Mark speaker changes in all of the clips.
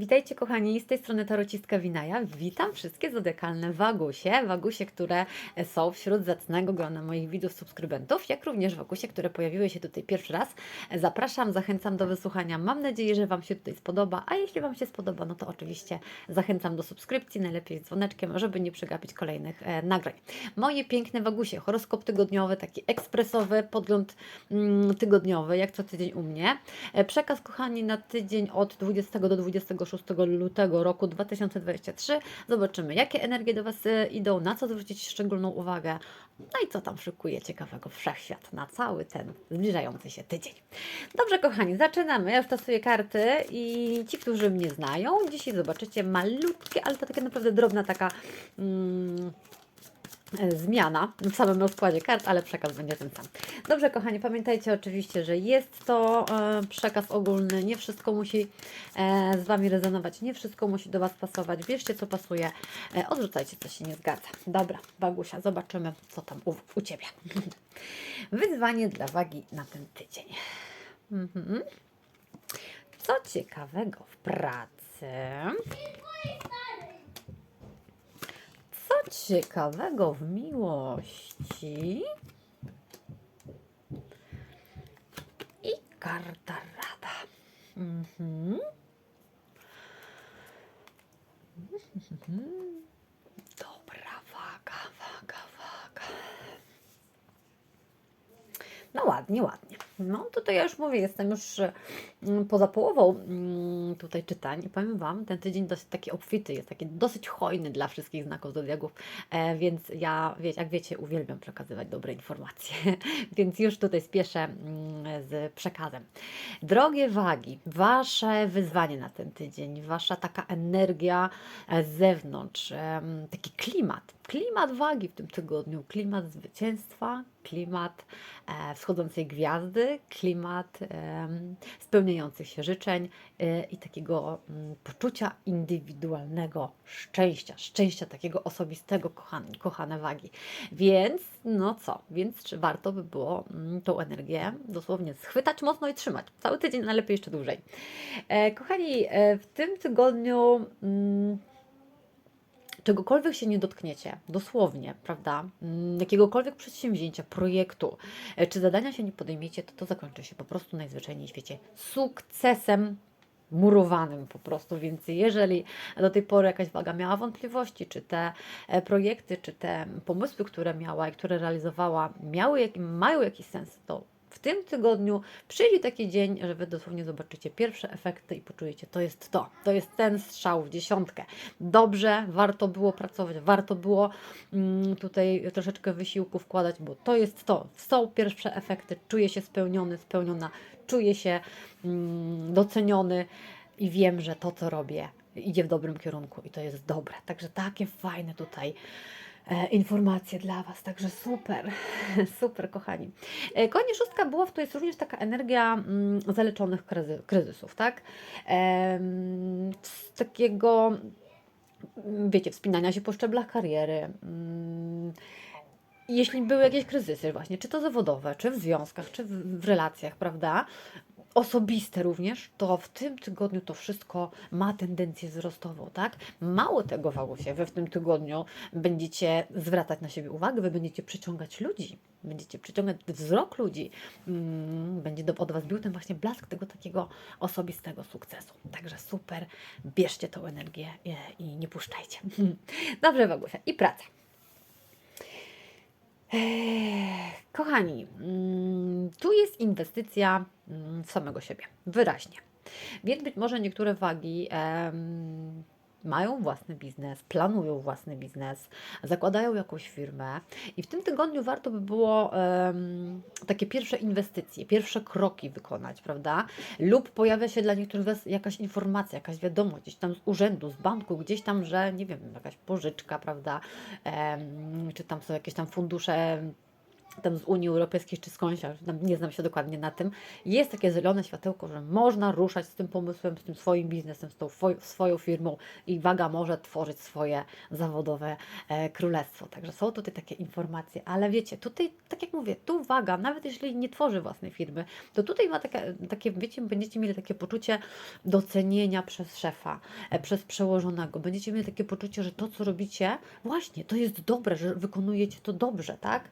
Speaker 1: Witajcie kochani, z tej strony Tarocistka Winaja. Witam wszystkie zodiakalne wagusie, wagusie, które są wśród zacnego grona moich widzów, subskrybentów, jak również wagusie, które pojawiły się tutaj pierwszy raz. Zapraszam, zachęcam do wysłuchania. Mam nadzieję, że Wam się tutaj spodoba, a jeśli Wam się spodoba, no to oczywiście zachęcam do subskrypcji, najlepiej z dzwoneczkiem, żeby nie przegapić kolejnych e, nagrań. Moje piękne wagusie, horoskop tygodniowy, taki ekspresowy, podgląd mm, tygodniowy, jak co tydzień u mnie. E, przekaz, kochani, na tydzień od 20 do 26 lutego roku 2023. Zobaczymy, jakie energie do Was e, idą, na co zwrócić szczególną uwagę, no i co tam szykuje ciekawego wszechświat na cały ten zbliżający się tydzień. Dobrze, kochani, zaczynamy. Ja już tasuję karty i ci, którzy mnie znają, dzisiaj zobaczycie malutkie, ale to taka naprawdę drobna taka. Mm, zmiana w samym rozkładzie kart, ale przekaz będzie ten sam. Dobrze, kochani, pamiętajcie oczywiście, że jest to e, przekaz ogólny, nie wszystko musi e, z Wami rezonować, nie wszystko musi do Was pasować. Bierzcie, co pasuje, e, odrzucajcie, co się nie zgadza. Dobra, Bagusia, zobaczymy, co tam u, u Ciebie. Wyzwanie dla wagi na ten tydzień. Mhm. Co ciekawego w pracy? Co ciekawego w miłości? I karta rada. Mhm. Dobra, waga, waga, waga. No ładnie, ładnie. No tutaj ja już mówię, jestem już mm, poza połową mm, tutaj czytań i powiem Wam, ten tydzień dosyć taki obfity jest, taki dosyć hojny dla wszystkich znaków zodiaków, e, więc ja, jak wiecie, uwielbiam przekazywać dobre informacje, więc już tutaj spieszę mm, z przekazem. Drogie wagi, Wasze wyzwanie na ten tydzień, Wasza taka energia e, z zewnątrz, taki klimat, klimat wagi w tym tygodniu, klimat zwycięstwa, klimat e, wschodzącej gwiazdy, klimat spełniających się życzeń e, i takiego mm, poczucia indywidualnego szczęścia, szczęścia takiego osobistego, kochane, kochane wagi. Więc, no co, więc warto by było mm, tą energię dosłownie schwytać mocno i trzymać. Cały tydzień, najlepiej jeszcze dłużej. E, kochani, w tym tygodniu. Czegokolwiek się nie dotkniecie, dosłownie, prawda, mm, jakiegokolwiek przedsięwzięcia, projektu, e, czy zadania się nie podejmiecie, to to zakończy się po prostu najzwyczajniej w świecie sukcesem murowanym po prostu, więc jeżeli do tej pory jakaś waga miała wątpliwości, czy te e, projekty, czy te pomysły, które miała i które realizowała, miały, mają jakiś sens, to w tym tygodniu przyjdzie taki dzień, że Wy dosłownie zobaczycie pierwsze efekty i poczujecie, to jest to, to jest ten strzał w dziesiątkę. Dobrze, warto było pracować, warto było mm, tutaj troszeczkę wysiłku wkładać, bo to jest to. Są pierwsze efekty, czuję się spełniony, spełniona, czuję się mm, doceniony i wiem, że to, co robię, idzie w dobrym kierunku i to jest dobre. Także takie fajne tutaj informacje dla Was, także super, super kochani. E, Konie szóstka buław to jest również taka energia mm, zaleczonych kryzy, kryzysów, tak? Z takiego, mm, wiecie, wspinania się po szczeblach kariery, mm, jeśli były jakieś kryzysy właśnie, czy to zawodowe, czy w związkach, czy w relacjach, prawda? Osobiste również, to w tym tygodniu to wszystko ma tendencję wzrostową, tak? Mało tego, Wałusie, wy w tym tygodniu będziecie zwracać na siebie uwagę, wy będziecie przyciągać ludzi, będziecie przyciągać wzrok ludzi, mm, będzie do, od Was bił ten właśnie blask tego takiego osobistego sukcesu. Także super, bierzcie tą energię i, i nie puszczajcie. Dobrze, Wagusia. I praca. Kochani, mm, tu jest inwestycja mm, w samego siebie, wyraźnie. Więc być może niektóre wagi mają własny biznes, planują własny biznes, zakładają jakąś firmę i w tym tygodniu warto by było em, takie pierwsze inwestycje, pierwsze kroki wykonać, prawda? Lub pojawia się dla niektórych jakaś informacja, jakaś wiadomość gdzieś tam z urzędu, z banku, gdzieś tam, że nie wiem, jakaś pożyczka, prawda? Em, czy tam są jakieś tam fundusze tam z Unii Europejskiej czy skądś, nie znam się dokładnie na tym, jest takie zielone światełko, że można ruszać z tym pomysłem, z tym swoim biznesem, z tą swoją firmą i waga może tworzyć swoje zawodowe e, królestwo. Także są tutaj takie informacje, ale wiecie, tutaj, tak jak mówię, tu waga, nawet jeśli nie tworzy własnej firmy, to tutaj ma takie, takie wiecie, będziecie mieli takie poczucie docenienia przez szefa, e, przez przełożonego. Będziecie mieli takie poczucie, że to, co robicie, właśnie, to jest dobre, że wykonujecie to dobrze, tak?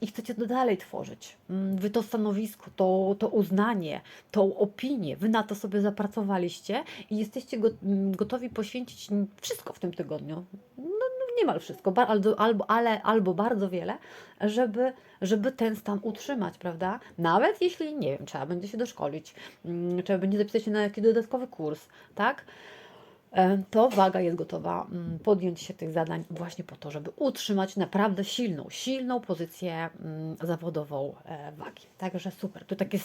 Speaker 1: I chcecie to dalej tworzyć. Wy to stanowisko, to, to uznanie, tą opinię, wy na to sobie zapracowaliście i jesteście go, gotowi poświęcić wszystko w tym tygodniu. No, no niemal wszystko, albo, albo, ale, albo bardzo wiele, żeby, żeby ten stan utrzymać, prawda? Nawet jeśli, nie wiem, trzeba będzie się doszkolić, trzeba będzie zapisać się na jakiś dodatkowy kurs, tak? E, to waga jest gotowa mm, podjąć się tych zadań właśnie po to, żeby utrzymać naprawdę silną, silną pozycję mm, zawodową e, wagi. Także super. Tu, takie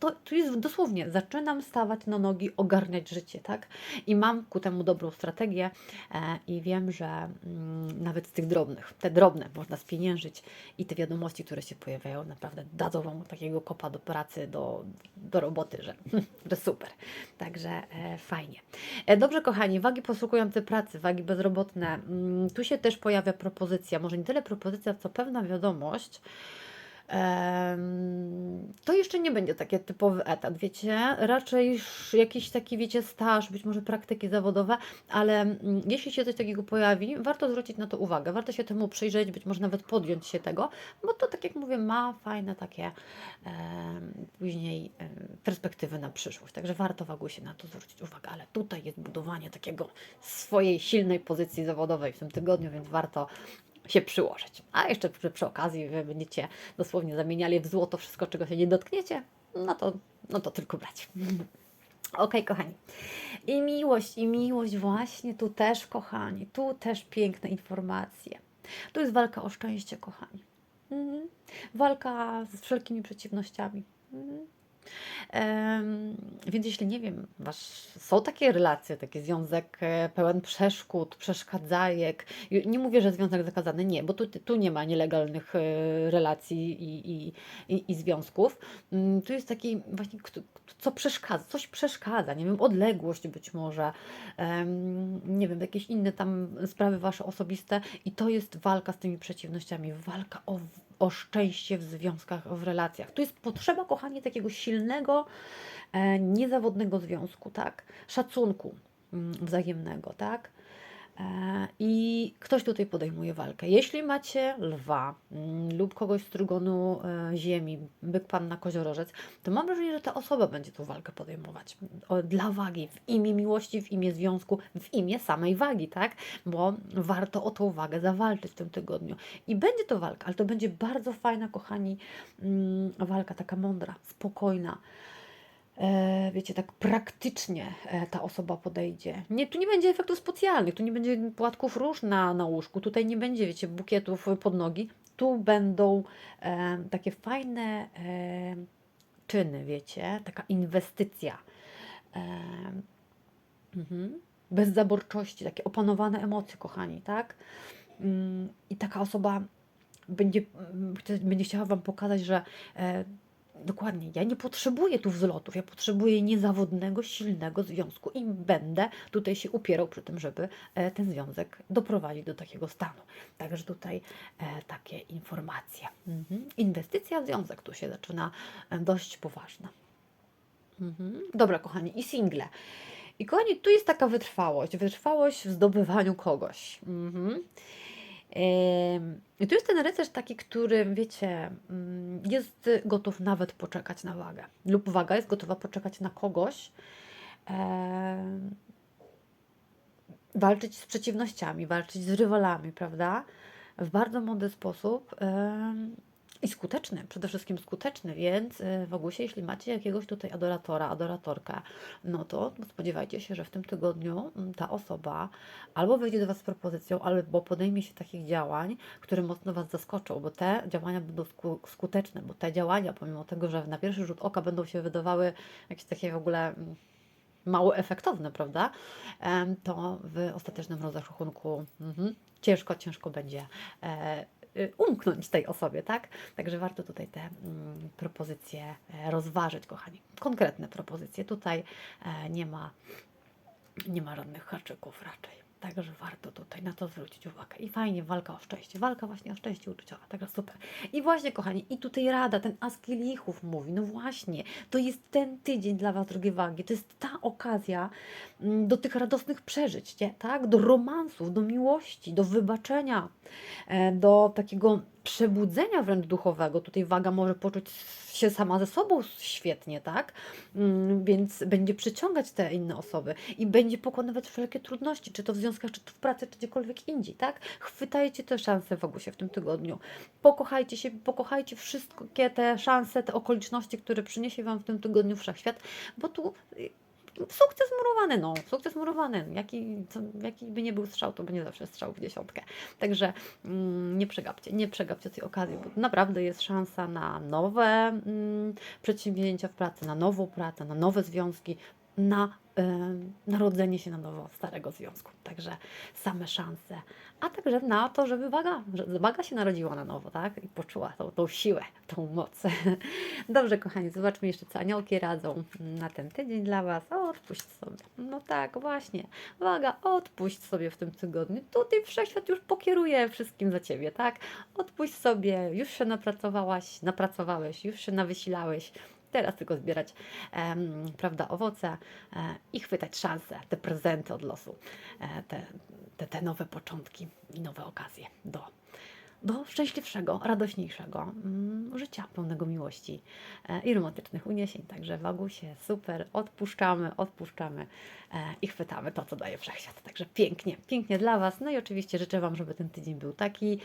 Speaker 1: to, tu jest dosłownie, zaczynam stawać na nogi, ogarniać życie, tak? I mam ku temu dobrą strategię e, i wiem, że mm, nawet z tych drobnych, te drobne można spieniężyć i te wiadomości, które się pojawiają, naprawdę dadzą Wam takiego kopa do pracy, do, do roboty, że, że super. Także fajnie. Dobrze, kochani, wagi poszukujące pracy, wagi bezrobotne. Mm, Tu się też pojawia propozycja, może nie tyle propozycja, co pewna wiadomość. To jeszcze nie będzie taki typowy etat, wiecie? Raczej jakiś taki, wiecie, staż, być może praktyki zawodowe, ale mm, jeśli się coś takiego pojawi, warto zwrócić na to uwagę, warto się temu przyjrzeć, być może nawet podjąć się tego, bo to, tak jak mówię, ma fajne takie później perspektywy na przyszłość. Także warto w się na to zwrócić uwagę, ale tutaj jest budowanie takiego swojej silnej pozycji zawodowej w tym tygodniu, więc warto się przyłożyć. A jeszcze przy, przy okazji wy będziecie dosłownie zamieniali w złoto wszystko, czego się nie dotkniecie, no to, no to tylko brać. Okej, kochani. I miłość, i miłość właśnie tu też, kochani, tu też piękne informacje. Tu jest walka o szczęście, kochani. Mhm. Walka z wszelkimi przeciwnościami. Mhm. Więc jeśli nie wiem, wasz, są takie relacje, taki związek e, pełen przeszkód, przeszkadzajek. Nie mówię, że związek zakazany, nie, bo tu, tu nie ma nielegalnych e, relacji i, i, i, i związków. Mm, Tu jest taki właśnie, co przeszkadza, coś przeszkadza, nie wiem, odległość być może, nie wiem, jakieś inne tam sprawy wasze osobiste i to jest walka z tymi przeciwnościami, walka o, o szczęście w związkach, w relacjach. Tu jest potrzeba, kochanie, takiego silnego, e, niezawodnego związku, tak? Szacunku mm, wzajemnego, tak? E, I ktoś tutaj podejmuje walkę. Jeśli macie lwa mm, lub kogoś z trugonu e, ziemi, byk panna koziorożec, to mam wrażenie, że ta osoba będzie tą walkę podejmować. Dla wagi, w imię miłości, w imię związku, w imię samej wagi, tak? Bo warto o tą wagę zawalczyć w tym tygodniu. I będzie to walka, ale to będzie bardzo fajna, kochani, mm, walka, taka mądra, spokojna. E, wiecie, tak praktycznie e, ta osoba podejdzie. Nie, tu nie będzie efektów specjalnych, tu nie będzie płatków róż na, na łóżku, tutaj nie będzie, wiecie, bukietów pod nogi. Tu będą e, takie fajne e, czyny, wiecie, taka inwestycja. E, mhm. Bez zaborczości, takie opanowane emocje, kochani, tak? Mm, I taka osoba będzie, mm, będzie chciała Wam pokazać, że e, dokładnie, ja nie potrzebuję tu wzlotów, ja potrzebuję niezawodnego, silnego związku i będę tutaj się upierał przy tym, żeby e, ten związek doprowadzić do takiego stanu. Także tutaj e, takie informacje. Mhm. Inwestycja w związek tu się zaczyna e, dość poważna. Mhm. Dobra, kochani, i single. I kochani, tu jest taka wytrwałość, wytrwałość w zdobywaniu kogoś. Mhm. I tu jest ten rycerz taki, który, wiecie, mm, jest gotów nawet poczekać na wagę. Lub waga jest gotowa poczekać na kogoś. walczyć z przeciwnościami, walczyć z rywalami, prawda? W bardzo mądry sposób i skuteczny, przede wszystkim skuteczny, więc y, w ogóle jeśli macie jakiegoś tutaj adoratora, adoratorkę, no to spodziewajcie się, że w tym tygodniu mm, ta osoba albo wyjdzie do Was z propozycją, albo podejmie się takich działań, które mocno Was zaskoczą, bo te działania będą sku- skuteczne, bo te działania, pomimo tego, że na pierwszy rzut oka będą się wydawały jakieś takie w ogóle mm, mało efektowne, prawda? To w ostatecznym rozrachunku mhm, ciężko, ciężko będzie e, umknąć tej osobie, tak? Także warto tutaj te mm, propozycje e, rozważyć, kochani. Konkretne propozycje. Tutaj e, nie ma, nie ma żadnych haczyków raczej. Także warto tutaj na to zwrócić uwagę. I fajnie, walka o szczęście. Walka właśnie o szczęście uczuciowe. Także super. I właśnie, kochani, i tutaj rada, ten as kielichów mówi, no właśnie, to jest ten tydzień dla Was, drogie wagi. To jest ta okazja mm, do tych radosnych przeżyć, nie? tak? Do romansów, do miłości, do wybaczenia, e, do takiego przebudzenia wręcz duchowego. Tutaj waga może poczuć się sama ze sobą świetnie, tak? Mm, Więc będzie przyciągać te inne osoby i będzie pokonywać wszelkie trudności, czy to w związkach, czy to w pracy, czy gdziekolwiek indziej, tak? Chwytajcie te szanse w Agusie w tym tygodniu. Pokochajcie się, pokochajcie wszystkie te szanse, te okoliczności, które przyniesie Wam w tym tygodniu wszechświat, bo tu sukces murowany, no, sukces murowany. Jaki, co, jaki by nie był strzał, to będzie zawsze strzał w dziesiątkę. Także mm, nie przegapcie, nie przegapcie tej okazji, bo naprawdę jest szansa na nowe mm, przedsięwzięcia w pracy, na nową pracę, na nowe związki, na narodzenie się na nowo starego związku. Także same szanse. A także na to, żeby waga, że waga się narodziła na nowo, tak? I poczuła tą, tą siłę, tą moc. Dobrze, kochani, zobaczmy jeszcze, co aniołki radzą na ten tydzień dla Was. Odpuść sobie. No tak, właśnie. Waga, odpuść sobie w tym tygodniu. Tutaj wszechświat już pokieruje wszystkim za Ciebie, tak? Odpuść sobie, już się napracowałaś, napracowałeś, już się nawysilałeś. Teraz tylko zbierać prawda, owoce e, i chwytać szanse, te prezenty od losu, e, te, te, te nowe początki i nowe okazje do, do szczęśliwszego, radośniejszego mm, życia, pełnego miłości e, i romantycznych uniesień. Także Wagusie, super, odpuszczamy, odpuszczamy e, i chwytamy to, co daje wszechświat. Także pięknie, pięknie dla Was. No i oczywiście życzę Wam, żeby ten tydzień był taki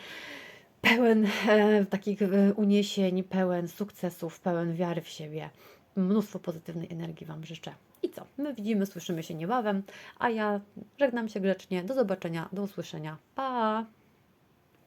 Speaker 1: pełen e, takich e, uniesień, pełen sukcesów, pełen wiary w siebie. Mnóstwo pozytywnej energii Wam życzę. I co? My widzimy, słyszymy się niebawem, a ja żegnam się grzecznie. Do zobaczenia, do usłyszenia. Pa!